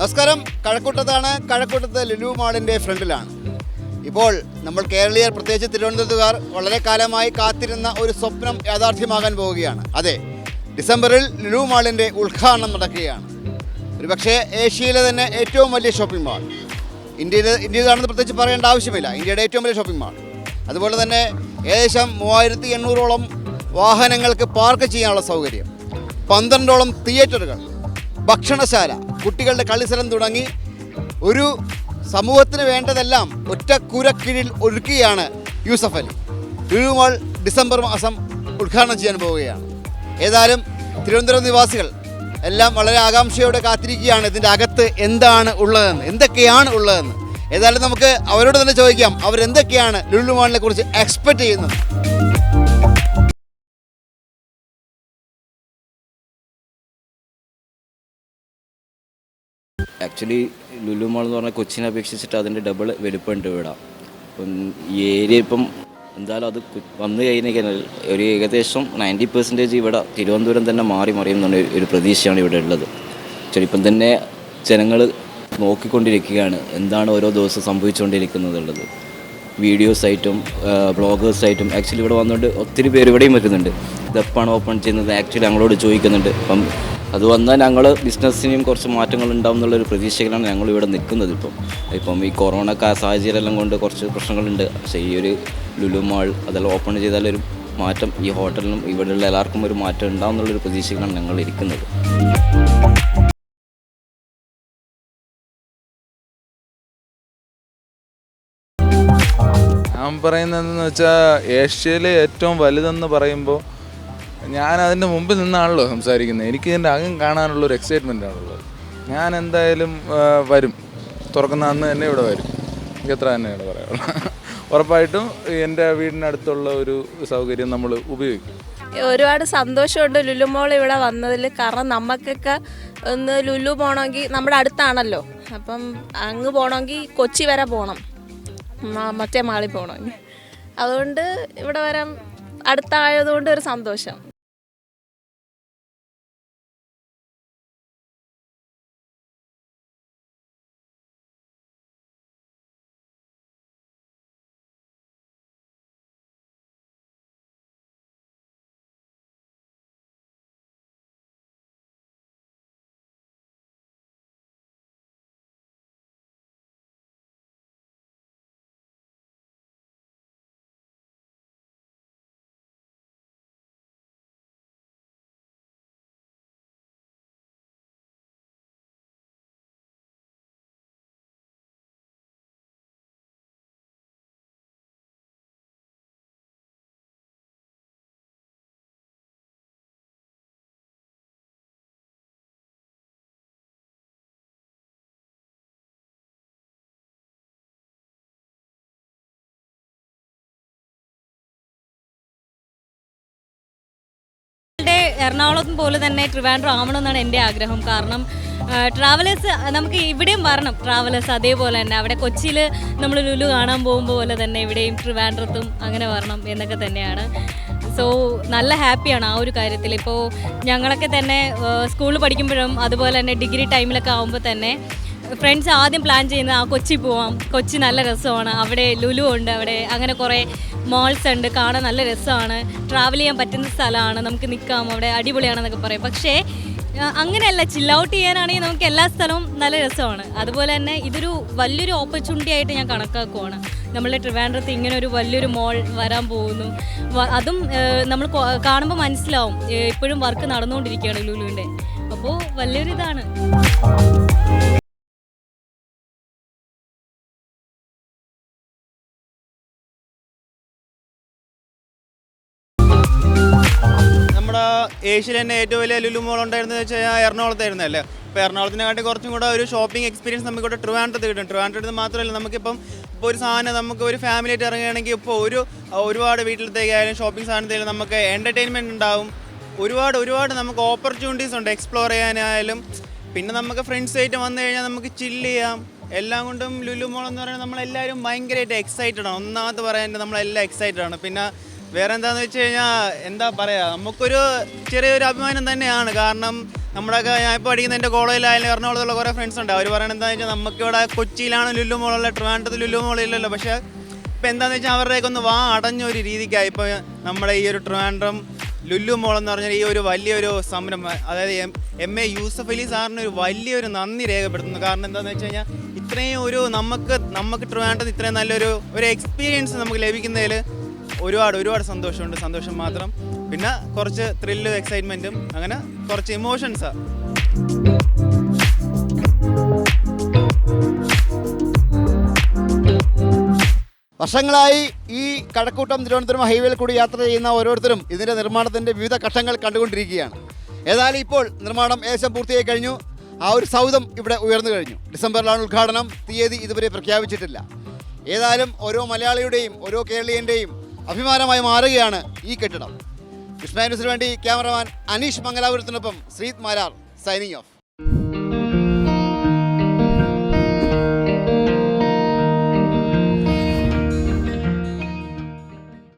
നമസ്കാരം. കഴക്കൂട്ടത്താണ്. കഴക്കൂട്ടത്ത് ലുലു മാളിന്റെ ഫ്രണ്ടിലാണ്. ഇപ്പോൾ നമ്മൾ കേരളീയർ പ്രത്യേകിച്ച് തിരുവനന്തപുരത്തുകാർ വളരെ കാലമായി കാത്തിരുന്ന ഒരു സ്വപ്നം യാഥാർത്ഥ്യമാകാൻ പോവുകയാണ്. അതെ ഡിസംബറിൽ ലുലു മാളിന്റെ ഉദ്ഘാടനം നടക്കുകയാണ്. ഒരുപക്ഷേ ഏഷ്യയിലെ തന്നെ ഏറ്റവും വലിയ ഷോപ്പിംഗ് മാൾ. ഇന്ത്യയിലെ ഇന്ത്യയിലാണെന്ന് പ്രത്യേകിച്ച് പറയേണ്ട ആവശ്യമില്ല. ഇന്ത്യയുടെ ഏറ്റവും വലിയ ഷോപ്പിംഗ് മാൾ. അതുപോലെ തന്നെ ഏകദേശം മൂവായിരത്തി എണ്ണൂറോളം വാഹനങ്ങൾക്ക് പാർക്ക് ചെയ്യാനുള്ള സൗകര്യം. പന്ത്രണ്ടോളം തിയേറ്ററുകൾ ഭക്ഷണശാല കുട്ടികളുടെ കളിസ്ഥലം തുടങ്ങി ഒരു സമൂഹത്തിന് വേണ്ടതെല്ലാം ഒറ്റ കുരക്കീഴിൽ ഒരുക്കുകയാണ് യൂസഫ് അലി. ഇഴുമോൾ മാൾ ഡിസംബർ മാസം ഉദ്ഘാടനം ചെയ്യാൻ പോവുകയാണ്. ഏതായാലും തിരുവനന്തപുരം നിവാസികൾ എല്ലാം വളരെ ആകാംക്ഷയോടെ കാത്തിരിക്കുകയാണ് ഇതിന്റെ അകത്ത് എന്താണ് ഉള്ളതെന്ന് എന്തൊക്കെയാണ് ഉള്ളതെന്ന്. ഏതായാലും നമുക്ക് അവരോട് തന്നെ ചോദിക്കാം അവരെന്തൊക്കെയാണ് ലുലു മാളിനെ കുറിച്ച് എക്സ്പെക്ട് ചെയ്യുന്നത്? ആക്ച്വലി ലുലു മാൾ എന്ന് പറഞ്ഞാൽ കൊച്ചിനെ അപേക്ഷിച്ചിട്ട് അതിന്റെ ഡബിൾ വലുപ്പമുണ്ട് ഇവിടെ. അപ്പം ഈ ഏരിയ ഇപ്പം എന്തായാലും അത് വന്നു കഴിഞ്ഞ് കഴിഞ്ഞാൽ ഒരു ഏകദേശം നയന്റി പെർസെന്റേജ് ഇവിടെ തിരുവനന്തപുരം തന്നെ മാറി മറിയുന്നുള്ള ഒരു- പ്രതീക്ഷയാണ് ഇവിടെ ഉള്ളത്. ആക്ച്വലി ഇപ്പം തന്നെ ജനങ്ങൾ നോക്കിക്കൊണ്ടിരിക്കുകയാണ് എന്താണ് ഓരോ ദിവസം സംഭവിച്ചുകൊണ്ടിരിക്കുന്നത് ഉള്ളത് വീഡിയോസ് ആയിട്ടും ബ്ലോഗേഴ്സ് ആയിട്ടും ആക്ച്വലി ഇവിടെ വന്നുകൊണ്ട് ഒത്തിരി പേര് ഇവിടെയും വരുന്നുണ്ട്. ഇതെപ്പാണ് ഓപ്പൺ ചെയ്യുന്നത്? ആക്ച്വലി ഞങ്ങളോട് ചോദിക്കുന്നുണ്ട്. അപ്പം അത് വന്നാൽ ഞങ്ങൾ ബിസിനസ്സിനും കുറച്ച് മാറ്റങ്ങൾ ഉണ്ടാവും എന്നുള്ളൊരു പ്രതീക്ഷയിലാണ് ഞങ്ങൾ ഇവിടെ നിൽക്കുന്നത് ഇപ്പം. ഇപ്പം ഈ കൊറോണ കാ സാഹചര്യം എല്ലാം കൊണ്ട് കുറച്ച് പ്രശ്നങ്ങളുണ്ട്. പക്ഷേ ഈ ഒരു ലുലു മാൾ അതെല്ലാം ഓപ്പൺ ചെയ്താലൊരു മാറ്റം ഈ ഹോട്ടലിനും ഇവിടെയുള്ള എല്ലാവർക്കും ഒരു മാറ്റം ഉണ്ടാവും എന്നുള്ളൊരു പ്രതീക്ഷയിലാണ് ഞങ്ങൾ ഇരിക്കുന്നത്. ഞാൻ പറയുന്നതെന്ന് വെച്ചാൽ ഏഷ്യയിലെ ഏറ്റവും വലുതെന്ന് പറയുമ്പോൾ ഞാൻ അതിന്റെ മുമ്പിൽ നിന്നാണല്ലോ സംസാരിക്കുന്നത്. എനിക്ക് ഇതിന്റെ അകം കാണാനുള്ള ഒരു എക്സൈറ്റ്മെന്റ് ആണുള്ളത്. ഞാൻ എന്തായാലും വരും. തുറക്കുന്ന അന്ന് തന്നെ ഇവിടെ വരും. എത്ര തന്നെയാണ് പറയാനുള്ളത്. ഉറപ്പായിട്ടും എന്റെ വീടിനടുത്തുള്ള ഒരു സൗകര്യം നമ്മൾ ഉപയോഗിക്കും. ഒരുപാട് സന്തോഷമുണ്ട് ലുലു മോൾ ഇവിടെ വന്നതിൽ കാരണം നമുക്കൊക്കെ ഒന്ന് ലുലു പോകണമെങ്കിൽ നമ്മുടെ അടുത്താണല്ലോ. അപ്പം അങ്ങ് പോകണമെങ്കിൽ കൊച്ചി വരെ പോകണം മറ്റേ മാളിൽ പോകണമെങ്കിൽ അതുകൊണ്ട് ഇവിടെ വരാൻ അടുത്തായതുകൊണ്ട് ഒരു സന്തോഷം. എറണാകുളം പോലെ തന്നെ ട്രിവാൻഡ്രം ആവണമെന്നാണ് എന്റെ ആഗ്രഹം. കാരണം ട്രാവലേഴ്സ് നമുക്ക് ഇവിടെയും വരണം ട്രാവലേഴ്സ് അതേപോലെ തന്നെ. അവിടെ കൊച്ചിയിൽ നമ്മൾ ലുലു കാണാൻ പോകുമ്പോൾ പോലെ തന്നെ ഇവിടെയും ട്രിവാൻഡ്രത്തും അങ്ങനെ വരണം എന്നൊക്കെ തന്നെയാണ്. സോ നല്ല ഹാപ്പിയാണ് ആ ഒരു കാര്യത്തിൽ. ഇപ്പോൾ ഞങ്ങളൊക്കെ തന്നെ സ്കൂളിൽ പഠിക്കുമ്പോഴും അതുപോലെ തന്നെ ഡിഗ്രി ടൈമിലൊക്കെ ആകുമ്പോൾ തന്നെ ഫ്രണ്ട്സ് ആദ്യം പ്ലാൻ ചെയ്യുന്നത് ആ കൊച്ചി പോവാം. കൊച്ചി നല്ല രസമാണ്. അവിടെ ലുലു ഉണ്ട് അവിടെ. അങ്ങനെ കുറേ മോൾസ് ഉണ്ട്. കാണാൻ നല്ല രസമാണ്. ട്രാവൽ ചെയ്യാൻ പറ്റുന്ന സ്ഥലമാണ്. നമുക്ക് നിൽക്കാം. അവിടെ അടിപൊളിയാണെന്നൊക്കെ പറയും. പക്ഷേ അങ്ങനെയല്ല. ചില്ലൗട്ട് ഔട്ട് ചെയ്യാനാണെങ്കിൽ നമുക്ക് എല്ലാ സ്ഥലവും നല്ല രസമാണ്. അതുപോലെ തന്നെ ഇതൊരു വലിയൊരു ഓപ്പർച്യൂണിറ്റി ആയിട്ട് ഞാൻ കണക്കാക്കുവാണ്. നമ്മളുടെ ട്രിവാൻഡ്രത്ത് ഇങ്ങനെ ഒരു വലിയൊരു മോൾ വരാൻ പോകുന്നു. അതും നമ്മൾ കാണുമ്പോൾ മനസ്സിലാവും. ഇപ്പോഴും വർക്ക് നടന്നുകൊണ്ടിരിക്കുകയാണ് ലുലുവിന്റെ. അപ്പോൾ വലിയൊരു ഇതാണ് ഏഷ്യയിൽ തന്നെ ഏറ്റവും വലിയ ലുലു മോൾ ഉണ്ടായിരുന്നത് വെച്ച് കഴിഞ്ഞാൽ എറണാകുളത്തായിരുന്നു അല്ലേ? അപ്പോൾ എറണാകുളത്തിനെക്കാട്ടി കുറച്ചും കൂടെ ഒരു ഷോപ്പിംഗ് എക്സ്പീരിയൻസ് നമുക്ക് ഇവിടെ ട്രിവാൻഡ്രത്ത് കിട്ടും. ട്രിവാൻഡ്രത്ത് മാത്രമല്ല നമുക്കിപ്പം ഇപ്പോൾ ഒരു സാധനം നമുക്ക് ഒരു ഫാമിലി ആയിട്ട് ഇറങ്ങുകയാണെങ്കിൽ ഇപ്പോൾ ഒരു ഒരുപാട് വീട്ടിലത്തേക്കായാലും ഷോപ്പിംഗ് സാധനത്തേലും നമുക്ക് എന്റർടൈൻമെന്റ് ഉണ്ടാവും. ഒരുപാട് ഒരുപാട് നമുക്ക് ഓപ്പർച്യൂണിറ്റീസ് ഉണ്ട് എക്സ്പ്ലോർ ചെയ്യാനായാലും. പിന്നെ നമുക്ക് ഫ്രണ്ട്സ് ആയിട്ട് വന്നു കഴിഞ്ഞാൽ നമുക്ക് ചില്ല് ചെയ്യാം. എല്ലാം കൊണ്ടും ലുലു മോൾ എന്ന് പറയുന്നത് നമ്മളെല്ലാവരും ഭയങ്കരമായിട്ട് എക്സൈറ്റഡ് ആണ്. ഒന്നാമത് പറയാൻ നമ്മളെല്ലാം എക്സൈറ്റഡ് ആണ്. പിന്നെ വേറെ എന്താന്ന് വെച്ച് കഴിഞ്ഞാൽ എന്താ പറയുക നമുക്കൊരു ചെറിയൊരു അഭിമാനം തന്നെയാണ്. കാരണം നമ്മുടെയൊക്കെ ഞാൻ ഇപ്പോൾ പഠിക്കുന്ന എന്റെ കോളേജിലായാലും എറണാകുളത്തുള്ള കുറേ ഫ്രണ്ട്സ് ഉണ്ട്. അവർ പറയുന്നത് എന്താണെന്ന് വെച്ചാൽ നമുക്കിവിടെ കൊച്ചിയിലാണ് ലുല്ലു മോളുള്ള ട്രിവാൻഡ്രത്ത് ലുല്ലു മോളില്ലല്ലോ പക്ഷേ ഇപ്പം എന്താണെന്ന് വെച്ചാൽ അവരുടെയൊക്കെ ഒന്ന് വാ അടഞ്ഞ ഒരു രീതിക്കായി. ഇപ്പോൾ നമ്മുടെ ഈ ഒരു ട്രിവാൻഡ്രം ലുല്ലു മോൾ എന്ന് പറഞ്ഞാൽ ഈ ഒരു വലിയൊരു സംരംഭം അതായത് M M A Yusuf Ali സാറിന് ഒരു വലിയൊരു നന്ദി രേഖപ്പെടുത്തുന്നു. കാരണം എന്താണെന്ന് വെച്ച് കഴിഞ്ഞാൽ ഇത്രയും ഒരു നമുക്ക് നമുക്ക് ട്രിവാൻഡ്രത്ത് ഇത്രയും നല്ലൊരു ഒരു എക്സ്പീരിയൻസ് നമുക്ക് ലഭിക്കുന്നതിൽ ഒരുപാട് ഒരുപാട് സന്തോഷമുണ്ട്. സന്തോഷം മാത്രം. പിന്നെ കുറച്ച് ത്രില്ലും എക്സൈറ്റ്മെന്റും അങ്ങനെ കുറച്ച് ഇമോഷൻസാണ് വർഷങ്ങളായി ഈ കഴക്കൂട്ടം തിരുവനന്തപുരം ഹൈവേയിൽ കൂടി യാത്ര ചെയ്യുന്ന ഓരോരുത്തരും ഇതിന്റെ നിർമ്മാണത്തിന്റെ വിവിധ ഘട്ടങ്ങൾ കണ്ടുകൊണ്ടിരിക്കുകയാണ്. ഏതായാലും ഇപ്പോൾ നിർമ്മാണം ഏകദേശം പൂർത്തിയായി കഴിഞ്ഞു. ആ ഒരു സൗധം ഇവിടെ ഉയർന്നു കഴിഞ്ഞു. ഡിസംബറിലാണ് ഉദ്ഘാടനം. തീയതി ഇതുവരെ പ്രഖ്യാപിച്ചിട്ടില്ല. ഏതായാലും ഓരോ മലയാളിയുടെയും ഓരോ കേരളീയന്റെയും അഭിമാനമായി മാറുകയാണ് ഈ കെട്ടിടം. വിസ്മയ ന്യൂസിന് വേണ്ടി ക്യാമറമാൻ അനീഷ് മംഗലാപുരത്തിനൊപ്പം ശ്രീത് മാരാർ സൈനിങ് ഓഫ്.